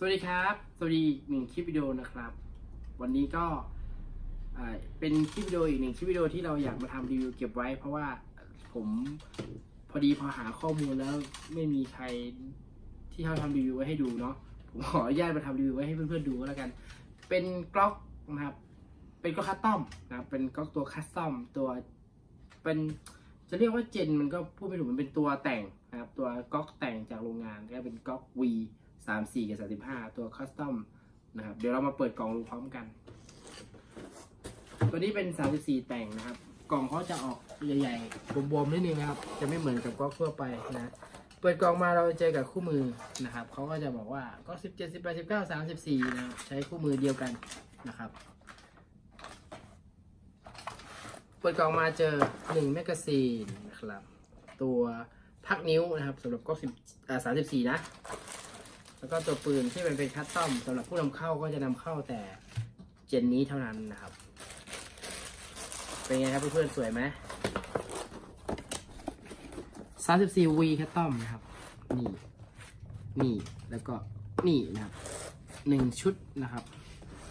สวัสดีครับ สวัสดีอีกหนึ่งคลิปวิดีโอนะครับ วันนี้ก็เป็นคลิปวิดีโออีกหนึ่งคลิปวิดีโอที่เราอยากมาทำรีวิวเก็บไว้ เพราะว่าผมพอดีพอหาข้อมูลแล้วไม่มีใครที่เขาทำรีวิวไว้ให้ดูเนาะ ผมขออนุญาตมาทำรีวิวไว้ให้เพื่อนๆดูก็แล้วกัน เป็นกล็อกนะครับ เป็นกล็อกคัสตอมนะครับเป็นกล็อกตัวคัสตอมตัวเป็นจะเรียกว่าเจนมันก็พูดไม่ถูกมันเป็นตัวแต่งนะครับ ตัวก๊อกแต่งจากโรงงานก็เป็นก๊อก V สามสี่กับสามสิบห้าตัวคัสตอมนะครับ เดี๋ยวเรามาเปิดกล่องดูพร้อมกัน ตัวนี้เป็นสามสิบสี่แต่งนะครับ กล่องเขาจะออกใหญ่ๆบวมๆนิดนึงนะครับ จะไม่เหมือนกับก๊อกทั่วไปนะ เปิดกล่องมาเราเจอกับคู่มือนะครับ เขาก็จะบอกว่าก็สิบเจ็ดสิบแปดสิบเก้าสามสิบสี่นะครับ ใช้คู่มือเดียวกันนะครับเปิดกล่องมาเจอหนึ่งแมกกาซีนนะครับ ตัวพักนิ้วนะครับสำหรับก็สิบอ่าสามสิบสี่นะ แล้วก็ตัวปืนที่มันเป็นคัสตอมสำหรับผู้นำเข้าก็จะนำเข้าแต่เจนนี้เท่านั้นนะครับ เป็นไงครับเพื่อนๆสวยไหมสามสิบสี่วีคัสตอมนะครับ นี่ นี่ แล้วก็นี่นะครับหนึ่งชุดนะครับ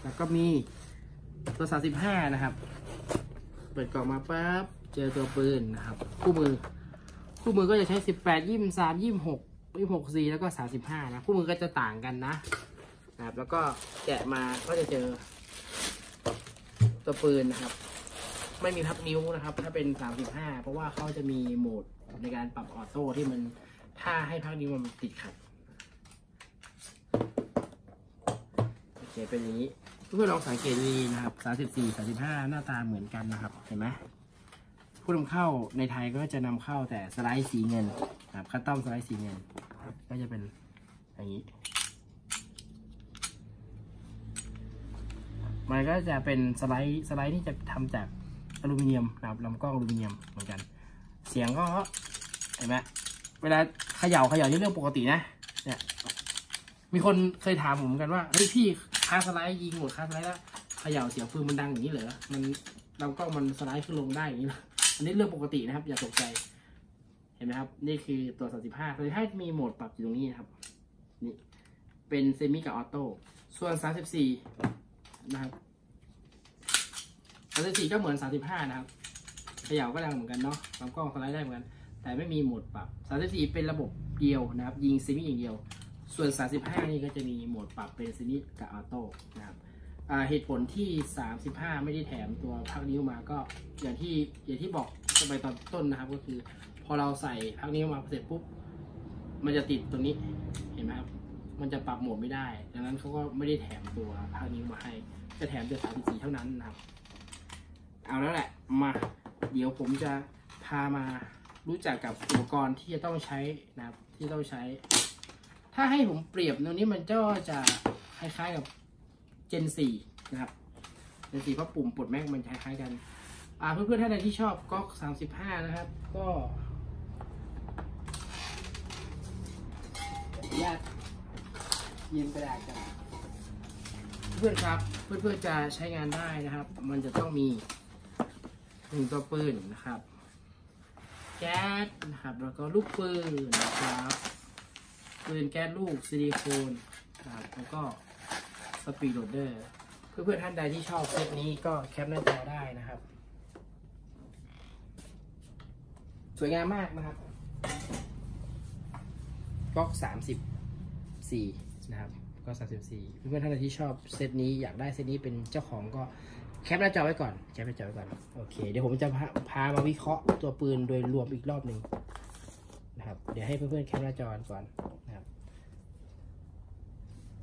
แล้วก็มีตัวสามสิบห้านะครับ เปิดกล่องมาปั๊บ เจอตัวปืนนะครับ คู่มือ คู่มือก็จะใช้สิบแปด ยี่หกยี่หกสี่แล้วก็สามสิบห้านะคู่มือก็จะต่างกันนะนะครับ แล้วก็แกะมาก็จะเจอตัวปืนนะครับ ไม่มีพับนิ้วนะครับ ถ้าเป็นสามสิบห้าเพราะว่าเขาจะมีโหมดในการปรับออโต้ที่มันถ้าให้พักนิ้วมันติดขัดโอเคเป็นอย่างนี้เพื่อนลองสังเกตดีนะครับ34 35หน้าตาเหมือนกันนะครับ เห็นไหมผู้นำเข้าในไทยก็จะนำเข้าแต่สไลด์สีเงินนะครับคัสตอมสไลด์สีเงิน ก็จะเป็นอย่างนี้ มันก็จะเป็นสไลด์สไลด์ที่จะทำจากอลูมิเนียมนะครับลำกล้องอลูมิเนียมเหมือนกัน เสียงก็เห็นไหมเวลาเขย่าเขย่านี่เรื่องปกตินะเนี่ยมีคนเคยถามผมเหมือนกันว่าเฮ้ยพี่คาสไลด์ยิงหมดคาสไลด์แล้วเขย่าเสียงปืนมันดังอย่างนี้เหรอมันลำกล้องมันสไลด์ขึ้นลงได้อย่างนี้เหรออันนี้เรื่องปกตินะครับ อย่าตกใจ เห็นไหมครับ นี่คือตัว 35 35มีโหมดปรับอยู่ตรงนี้นะครับ นี่ เป็นเซมิกับออโต้ ส่วน 34 นะครับ 34 ก็เหมือน 35 นะครับเขย่าก็ดังเหมือนกันเนาะลำกล้องสไลด์ได้เหมือนกัน แต่ไม่มีโหมดปรับ 34 เป็นระบบเดียวนะครับ ยิงเซมิอย่างเดียว ส่วน 35 นี่ก็จะมีโหมดปรับเป็นเซมิกับออโต้นะครับอ่าเหตุผลที่ 35 ไม่ได้แถมตัวพักนิ้วมาก็อย่างที่อย่างที่บอกไปตอนต้นนะครับก็คือ พอเราใส่พักนิ้มาเสร็จปุ๊บ มันจะติดตรงนี้ เห็นไหมครับ มันจะปรับโหมดไม่ได้ ดังนั้นเขาก็ไม่ได้แถมตัวพักนิ้มาให้ จะแถมแต่34เท่านั้นนะครับ เอาแล้วแหละ มา เดี๋ยวผมจะพามารู้จักกับอุปกรณ์ที่จะต้องใช้นะครับ ที่ต้องใช้ ถ้าให้ผมเปรียบตรงนี้มันก็จะคล้ายๆกับ Gen 4 นะครับ Gen 4เพราะปุ่มปลดแม็กมันคล้ายๆกัน อ่าเพื่อนๆท่านใดที่ชอบก๊อก35 นะครับ ก็ญาต ยืมกระดาษกันเพื่อนครับเพื่อนๆจะใช้งานได้นะครับ มันจะต้องมีหนึ่งตัวปืนนะครับแก๊สนะครับแล้วก็ลูกปืนนะครับปืนแก๊สลูกซิลิโคนนะครับแล้วก็สปีดโรเดอร์เพื่อนๆท่านใดที่ชอบเซตนี้ก็แคปหน้าจอได้นะครับ สวยงามมากนะครับก๊อกสามสิบสี่ นะครับก็สามสิบสี่เพื่อนๆท่านใดที่ชอบเซตนี้อยากได้เซตนี้เป็นเจ้าของก็แคปหน้าจอไว้ก่อนแคปหน้าจอไว้ก่อนโอเคเดี๋ยวผมจะพาพามาวิเคราะห์ตัวปืนโดยรวมอีกรอบหนึ่งนะครับเดี๋ยวให้เพื่อนๆแคปหน้าจอก่อนนะครับ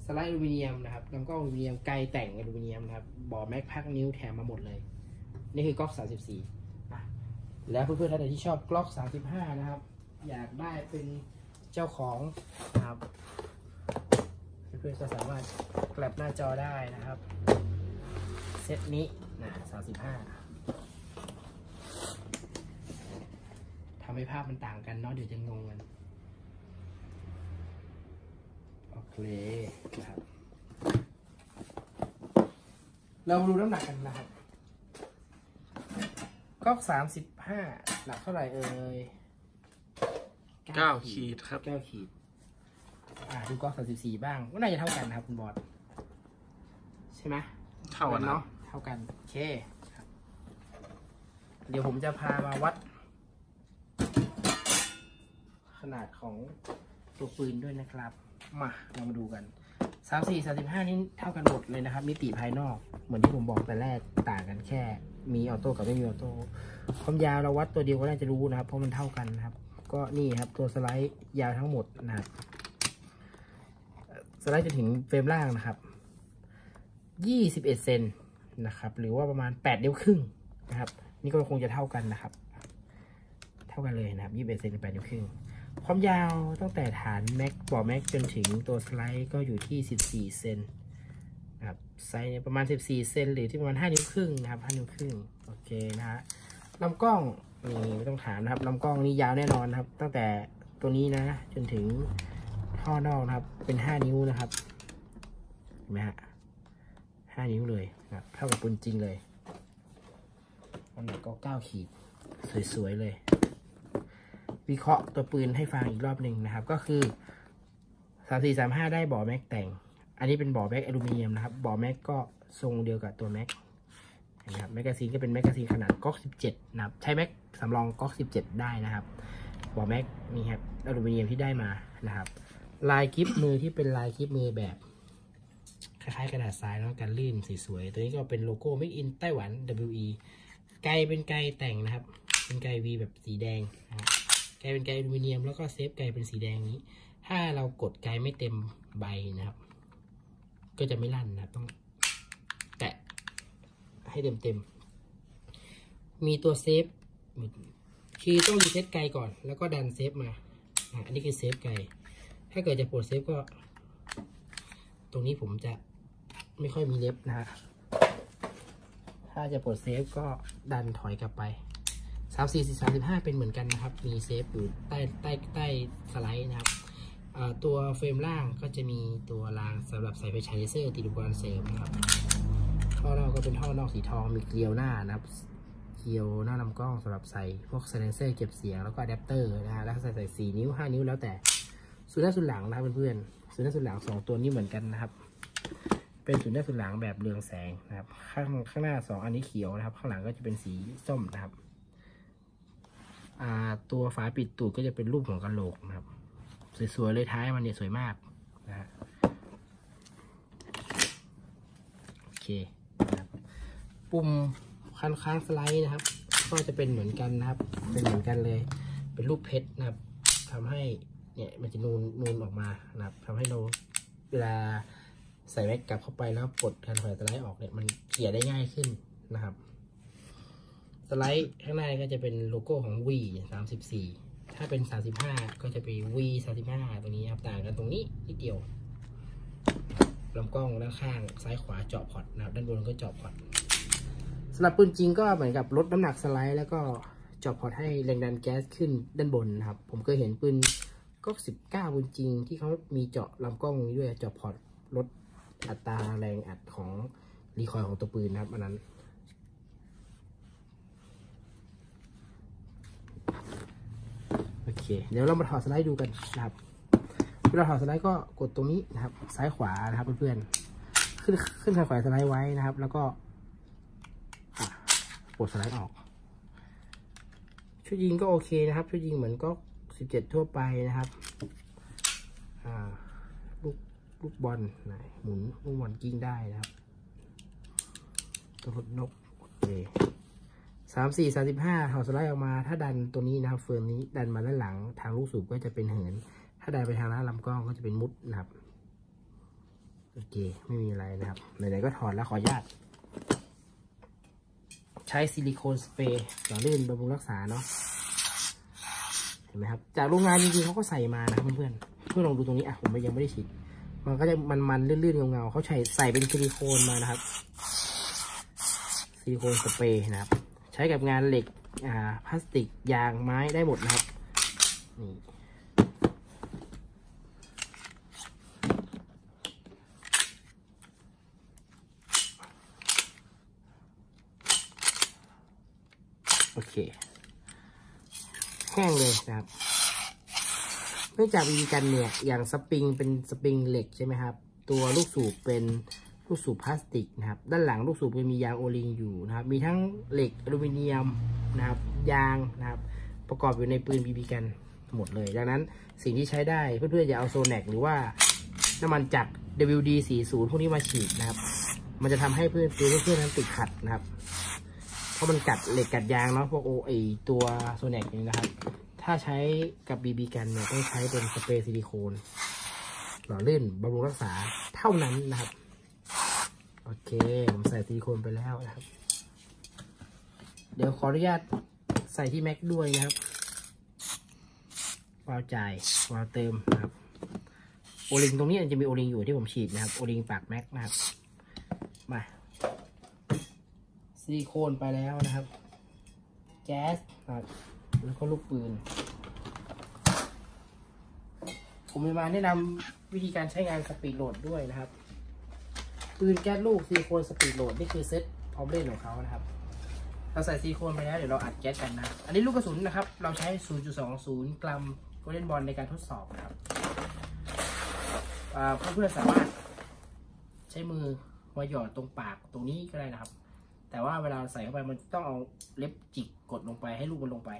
สไลด์อลูมิเนียมนะครับลำกล้องอลูมิเนียมไกลแต่งอลูมิเนียมนะครับบอแม็กพักนิ้วแถมมาหมดเลย นี่คือกล็อก 34อ่แล้วเพื่อนๆท่านใดที่ชอบกล็อก 35 นะครับ อยากได้เป็นเจ้าของนะครับ พื่อนๆก็สามารถกลับหน้าจอได้นะครับ เซตนี้นะ35ทำให้ภาพมันต่างกันเนาะเดี๋ยวจะงงกัน โอเคนะครับ เรามาดูน้ำหนักกันนะครับก๊อกสามสิบห้าหนักเท่าไหร่เอ่ยเก้าขีดครับเก้าขีดอ่า ดูก๊อกสามสิบสี่บ้างก็น่าจะเท่ากันนะครับคุณบอสใช่ไหมเท่ากันเนาะเท่ากันโอเคครับเดี๋ยวผมจะพามาวัด ขนาดของตัวปืนด้วยนะครับ มาเรามาดูกันสามสี่สามสิบห้านี่เท่ากันหมดเลยนะครับ มิติภายนอกเหมือนที่ผมบอกแต่แรกต่างกันแค่ มีออโต้กับไม่มีออโต้ความยาวเราวัดตัวเดียวก็น่าจะรู้นะครับ เพราะมันเท่ากันนะครับ ก็นี่ครับตัวสไลด์ยาวทั้งหมดนะครับเอ่อ สไลด์จะถึงเฟรมล่างนะครับยี่สิบเอ็ดเซนนะครับ หรือว่าประมาณแปดนิ้วครึ่งนะครับ นี่ก็คงจะเท่ากันนะครับ เท่ากันเลยนะครับยี่สิบเอ็ดเซนแปดนิ้วครึ่ง ความยาวตั้งแต่ฐานแม็กบอแม็กจนถึงตัวสไลด์ก็อยู่ที่สิบสี่เซนนะครับไซส์ประมาณสิบสี่เซนหรือที่ประมาณห้านิ้วครึ่งนะครับห้านิ้วครึ่งโอเคนะฮะลำกล้องนี่ไม่ต้องถามนะครับลำกล้องนี่ยาวแน่นอนนะครับ ตั้งแต่ตัวนี้นะจนถึง ท่อนอกนะครับ เป็นห้านิ้วนะครับเห็นไหมฮะห้านิ้วเลยนะครับเท่ากับปืนจริงเลยอันไหนก็เก้าขีด สวยๆเลย วิเคราะห์ตัวปืนให้ฟังอีกรอบหนึ่งนะครับ ก็คือสามสี่สามห้าได้บ่อแม็กแต่ง อันนี้เป็นบ่อแม็กอลูมิเนียมนะครับบ่อแม็กก็ทรงเดียวกับตัวแม็กนะครับแมกกาซีนก็เป็นแมกกาซีนขนาดก๊อกสิบเจ็ดนะครับ ใช้แม็กสำรองก๊อกสิบเจ็ดได้นะครับบ่อแม็กนี่ครับอลูมิเนียมที่ได้มานะครับ ลายกิฟมือที่เป็นลายกิฟมือแบบ คล้ายๆกระดาษทรายแล้วกันลื่นสวยๆตัวนี้ก็เป็นโลโก้ Made in ไต้หวัน WE ไกเป็นไกแต่งนะครับ เป็นไกล V แบบสีแดงนะครับไกเป็นไกอลูมิเนียมแล้วก็เซฟไกเป็นสีแดงนี้ ถ้าเรากดไกไม่เต็มใบนะครับ ก็จะไม่ลั่นนะต้องแตะให้เต็มเต็มๆมีตัวเซฟคือต้องรีเซ็ตไกก่อน แล้วก็ดันเซฟมา อันนี้คือเซฟไก ถ้าเกิดจะปลดเซฟก็ ตรงนี้ผมจะไม่ค่อยมีเล็บนะฮะถ้าจะปลดเซฟก็ดันถอยกลับไปสามสี่สี่สามสิบห้าเป็นเหมือนกันนะครับ มีเซฟอยู่ใต้ใต้ใต้สไลด์นะครับตัวเฟรมล่างก็จะมีตัวรางสำหรับใส่ไฟฉายเลเซอร์ติดอุปกรณ์เสริมนะครับท่อนอกก็เป็นท่อนอกสีทองมีเกลียวหน้านะครับเกลียวหน้าลำกล้องสำหรับใส่พวกไซเลนเซอร์เก็บเสียงแล้วก็อะแดปเตอร์นะฮะแล้วใส่ใส่สี่นิ้วห้านิ้วแล้วแต่ ส่วนหน้าส่วนหลังนะครับเพื่อนๆส่วนหน้าส่วนหลังสองตัวนี้เหมือนกันนะครับ เป็นส่วนหน้าส่วนหลังแบบเรืองแสงนะครับ ข้างข้างหน้าสองอันนี้เขียวนะครับ ข้างหลังก็จะเป็นสีส้มนะครับตัวฝาปิดตูดก็จะเป็นรูปของกระโหลกนะครับ สวยๆเลยท้ายมันเนี่ยสวยมากนะฮะโอเคนะครับปุ่มคันค้างสไลด์นะครับ ก็จะเป็นเหมือนกันนะครับ เป็นเหมือนกันเลย เป็นรูปเพชรนะครับทำให้ เนี่ยมันจะนูนนูนออกมานะครับทำให้เราเวลาใส่แม็กกลับเข้าไปแล้วปลดการถอยสไลด์ออกเนี่ยมันเขี่ยได้ง่ายขึ้นนะครับสไลด์ข้างในก็จะเป็นโลโก้ของ V 34 ถ้าเป็น 35 ก็จะเป็น V 35ตัวนี้ครับต่างกันตรงนี้นิดเดียวลำกล้องด้านข้างซ้ายขวาเจาะพอร์ตนะครับด้านบนก็เจาะพอร์ตสำหรับปืนจริงก็เหมือนกับลดน้ำหนักสไลด์แล้วก็เจาะพอร์ตให้แรงดันแก๊สขึ้นด้านบนนะครับ ผมเคยเห็นปืน ก็19ปืนจริง ที่เขามีเจาะลำกล้องนี้ด้วย เจาะพอร์ตลดอัตราแรงอัดของรีคอยล์ของตัวปืนนะครับอันนั้นโอเค เดี๋ยวเรามาถอดสไลด์ดูกันนะครับเวลาถอดสไลด์ก็กดตรงนี้นะครับ ซ้ายขวานะครับเพื่อนๆขึ้นขึ้นทางขวาสไลด์ไว้นะครับ แล้วก็อะปลดสไลด์ออก ชุดยิงก็โอเคนะครับ ชุดยิงเหมือนก็ สิบเจ็ดทั่วไปนะครับลูกลูกบอลนะหมุนลูกบอลกิ้งได้นะครับ ตัวรถนกโอเคสามสี่สามสิบห้าถอดสไลด์ออกมา ถ้าดันตัวนี้นะครับ เฟืองนี้ดันมาด้านหลังทางลูกสูบก็จะเป็นเหิน ถ้าดันไปทางหน้าลำกล้องก็จะเป็นมุดนะครับโอเค ไม่มีอะไรนะครับไหนๆก็ถอดแล้วขออนุญาตใช้ซิลิโคนสเปรย์ต่อลื่นบำรุงรักษาเนาะ ห็นไหมครับ จากโรงงานจริงๆเขาก็ใส่มานะเพื่อนๆเพื่อนลองดูตรงนี้อะผมยังไม่ได้ฉีดมันก็จะมันๆลื่นๆเงาๆเขาใส่ใส่เป็นซิลิโคนมานะครับซิลิโคนสเปรย์นะครับ ใช้กับงานเหล็กอ่าพลาสติกยางไม้ได้หมดนะครับนี่โอเค แห้งเลยนะครับ เนื่องจากบีบีกันเนี่ยอย่างสปริงเป็นสปริงเหล็กใช่ไหมครับ ตัวลูกสูบเป็นลูกสูบพลาสติกนะครับ ด้านหลังลูกสูบจะมียางโอลิงอยู่นะครับ มีทั้งเหล็กอลูมิเนียมนะครับ ยางนะครับ ประกอบอยู่ในปืนบีบีกันหมดเลย ดังนั้นสิ่งที่ใช้ได้เพื่อนๆอย่าเอาโซแนกหรือว่าน้ำมันจาก WD 40 พวกนี้มาฉีดนะครับ มันจะทำให้เพื่อนปืนเพื่อนๆนั้นติดขัดนะครับ เพราะมันกัดเหล็กกัดยางเนาะพวกโอไอตัวโซแนกนี่นะครับ ถ้าใช้กับบีบีกันเนี่ยต้องใช้เป็นสเปรย์ซิลิโคนหล่อลื่นบำรุงรักษาเท่านั้นนะครับ โอเค ผมใส่ซิลิโคนไปแล้วนะครับ เดี๋ยวขออนุญาตใส่ที่แม็กด้วยนะครับวาวจ่ายวาวเติมนะครับโอลิงตรงนี้จะมีโอลิงอยู่ที่ผมฉีดนะครับโอลิงปากแม็กนะครับมา ซิลิโคนไปแล้วนะครับ แก๊สครับแล้วก็ลูกปืน ผมมีมาแนะนำวิธีการใช้งานสปีดโหลดด้วยนะครับ ปืนแก๊สลูกซิลิโคนสปีดโหลดนี่คือเซ็ตพร้อมเล่นของเขานะครับ เราใส่ซิลิโคนไปแล้วเดี๋ยวเราอัดแก๊สกันนะ อันนี้ลูกกระสุนนะครับ เราใช้ 0.20 กรัมโกลเด้นบอลในการทดสอบนะครับอ่าเพื่อนๆสามารถใช้มือมาหยอดตรงปากตรงนี้ก็ได้นะครับ แต่ว่าเวลาใส่เข้าไปมันต้องเอาเล็บจิกกดลงไปให้ลูกมันลงไป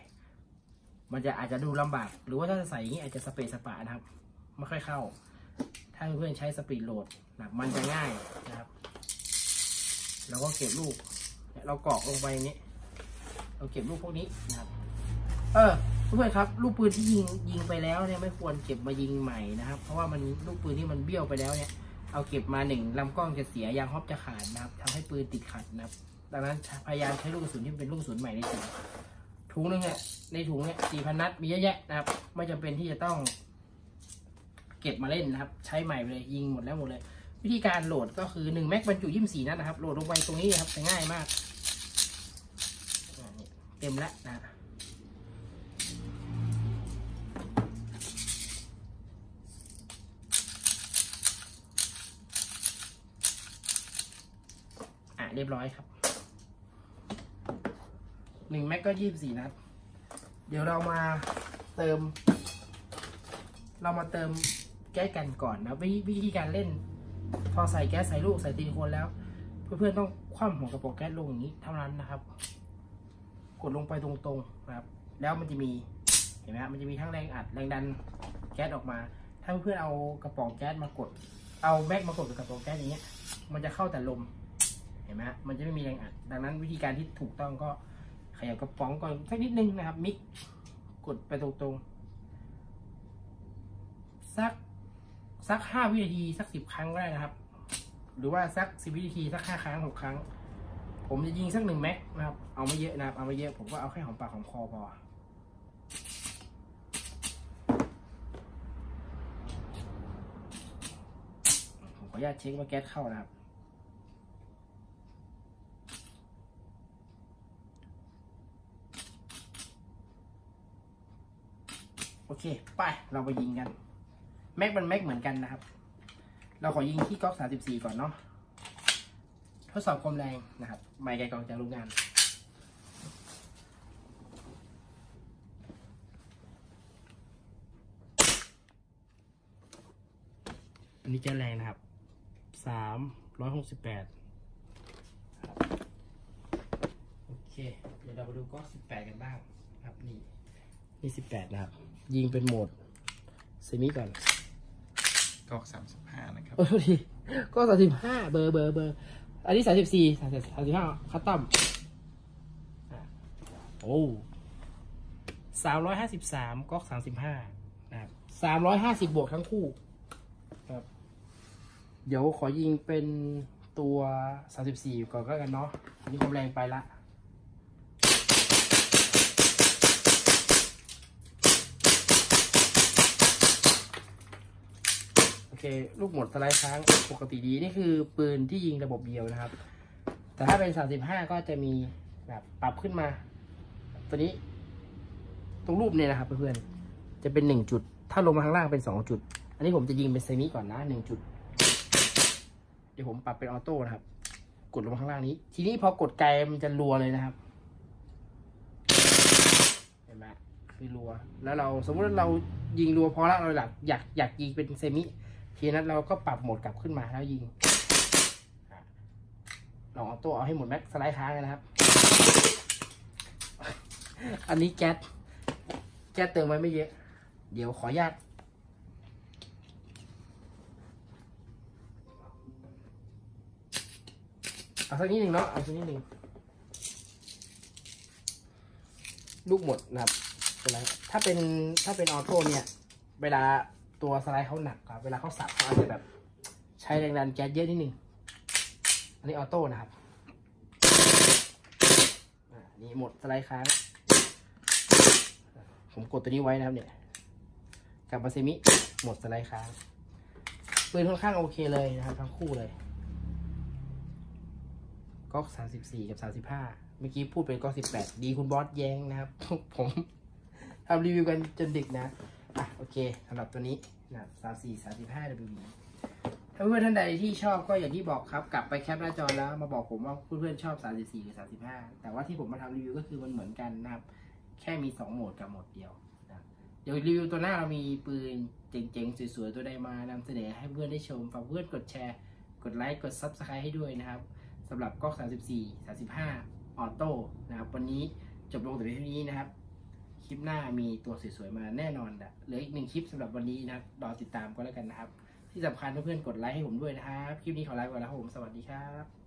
มันจะอาจจะดูลำบาก หรือว่าถ้าใส่อย่างนี้อาจจะสเปรย์สปานะครับ ไม่ค่อยเข้า ถ้าเพื่อนๆใช้สปีดโหลดนะมันจะง่ายนะครับ เราก็เก็บลูกเนี่ยเรากรอกลงไปอย่างนี้ เราเก็บลูกพวกนี้นะครับ เออเพื่อนครับ ลูกปืนที่ยิงยิงไปแล้วเนี่ยไม่ควรเก็บมายิงใหม่นะครับ เพราะว่ามันลูกปืนที่มันเบี้ยวไปแล้วเนี่ยเอาเก็บมาหนึ่งลำกล้องจะเสียยางฮอปจะขาดนะครับทำให้ปืนติดขัดนะครับ ดังนั้นพยายามใช้ลูกกระสุนที่เป็นลูกกระสุนใหม่ในถุงถุงนึงเนี่ยในถุงเนี่ยสี่พันนัดมีเยอะแยะนะครับ ไม่จำเป็นที่จะต้อง เก็บมาเล่นนะครับ ใช้ใหม่ไปเลยยิงหมดแล้วหมดเลย วิธีการโหลดก็คือหนึ่งแม็กบรรจุยี่สิบสี่นัดนะครับโหลดลงไปตรงนี้นะครับจะง่ายมากเต็มแล้วนะเรียบร้อยครับ หนึ่งแม็กก็ยี่สิบสี่นัด เดี๋ยวเรามาเติม เรามาเติมแก๊กันก่อนนะวิวิธีการเล่น พอใส่แก๊สใส่ลูกใส่ซิลิโคนแล้ว เพื่อนๆต้องคว่ำหัวกระป๋องแก๊สลงอย่างนี้เท่านั้นนะครับ กดลงไปตรงๆนะครับ แล้วมันจะมีเห็นไหมครับมันจะมีทั้งแรงอัดแรงดันแก๊สออกมา ถ้าเพื่อนๆเอากระป๋องแก๊สมากด เอาแม็กมากดกับกระป๋องแก๊สอย่างเงี้ย มันจะเข้าแต่ลม เห็นไหมฮะมันจะไม่มีแรงอัด ดังนั้นวิธีการที่ถูกต้องก็ ยับกระป๋องก่อนสักนิดนึงนะครับ มิกกดไปตรงๆ สักสักห้าวินาที สักสิบครั้งก็ได้นะครับ หรือว่าสักสิบวินาที สักห้าครั้งหกครั้ง ผมจะยิงสักหนึ่งแม็กนะครับ เอาไม่เยอะนะครับ เอาไม่เยอะ ผมก็เอาแค่หอมปากหอมคอพอผมขออนุญาตเช็คว่าแก๊สเข้านะครับ เคไปเราไปยิงกัน แม็กมันแม็กเหมือนกันนะครับ เราขอยิงที่ก๊อก34ก่อนเนาะทดสอบความแรงนะครับ ไมค์ไกลกองจากโรงงานอันนี้จะแรงนะครับ สามร้อยหกสิบแปดโอเค เดี๋ยวเรามาดูก๊อกสิบแปดกันบ้างครับนี่ นี่สิบแปดนะครับ ยิงเป็นโหมดเซมิก่อนก็สามสิบห้านะครับ โอ้โทีก็สามสิบห้าเบอร์เบอร์เบอร์อันนี้สามสิบสี่สามสิบสามสิบห้าคัตตอมอะโอ้สามร้อยห้าสิบสามก๊อกสามสิบห้านะครับสามร้อยห้าสิบบวกทั้งคู่ครับเดี๋ยวขอยิงเป็นตัวสามสิบสี่ก่อนก็แล้วกันเนาะอันนี้ความแรงไปละ เคลูกหมดสไลด์ค้างปกติดีนี่คือปืนที่ยิงระบบเดียวนะครับ แต่ถ้าเป็น 35 ก็จะมีแบบปรับขึ้นมา ตัวนี้ ตรงรูปเนี่ยนะครับเพื่อนๆจะเป็น 1 จุด ถ้าลงมาข้างล่างเป็น 2 จุด อันนี้ผมจะยิงเป็นเซมิก่อนนะ1จุด เดี๋ยวผมปรับเป็นออโต้นะครับ กดลงมาข้างล่างนี้ ทีนี้พอกดไกลมันจะรัวเลยนะครับเห็นไหมคือรัว แล้วเราสมมติเรายิงรัวพอแล้วเราอยากอยากอยากยิงเป็นเซมิ ทีนั้นเราก็ปรับโหมดกลับขึ้นมาแล้วยิงลองเอาตัวเอาให้หมดแม็กสไลด์ค้างกันนะครับ อันนี้แก๊สแก๊สเติมไว้ไม่เยอะ เดี๋ยวขออนุญาตเอาสักนิดหนึ่งเนาะเอาสักนิดหนึ่งลูกหมดนะครับสไลด์ถ้าเป็นถ้าเป็นออโต้เนี่ย เวลา ตัวสไลด์เขาหนักครับ เวลาเขาสับเขาอาจจะแบบ ใช้แรงดันแก๊สเยอะนิดนึง อันนี้ออโต้นะครับนี่หมดสไลด์ค้าง ผมกดตัวนี้ไว้นะครับเนี่ย กับมาเซมิหมดสไลด์ค้างปืนค่อนข้างโอเคเลยนะครับทั้งคู่เลยก๊อกสามสิบสี่กับสามสิบห้าเมื่อกี้พูดเป็นก๊อกสิบแปดดีคุณบอสแย้งนะครับ ผมทำรีวิวกันจนดึกนะ อะโอเคสำหรับตัวนี้นะสามสี่สามสิบห้า WB ถ้าเพื่อนท่านใดที่ชอบก็อย่างที่บอกครับ กลับไปแคปหน้าจอแล้วมาบอกผมว่าเพื่อนๆชอบ 34 หรือ 35 แต่ว่าที่ผมมาทำรีวิวก็คือมันเหมือนกันนะครับ แค่มี 2 โหมดกับโหมดเดียวนะเดี๋ยวรีวิวตัวหน้าเรามีปืนเจ๋งๆ สวยๆ ตัวใดมานำเสนอให้เพื่อนได้ชมฝากเพื่อนกดแชร์ กดไลค์กด Subscribe ให้ด้วยนะครับสำหรับก๊อก34 35 ออโต้นะครับวันนี้จบลงแต่เพียงเท่านี้นะครับ คลิปหน้ามีตัวสวยๆมาแน่นอนนะเหลืออีกหนึ่งคลิปสำหรับวันนี้นะครับรอติดตามก็แล้วกันนะครับ ที่สำคัญเพื่อนๆกดไลค์ให้ผมด้วยนะครับ คลิปนี้ขอลาไปก่อนแล้วครับผมสวัสดีครับ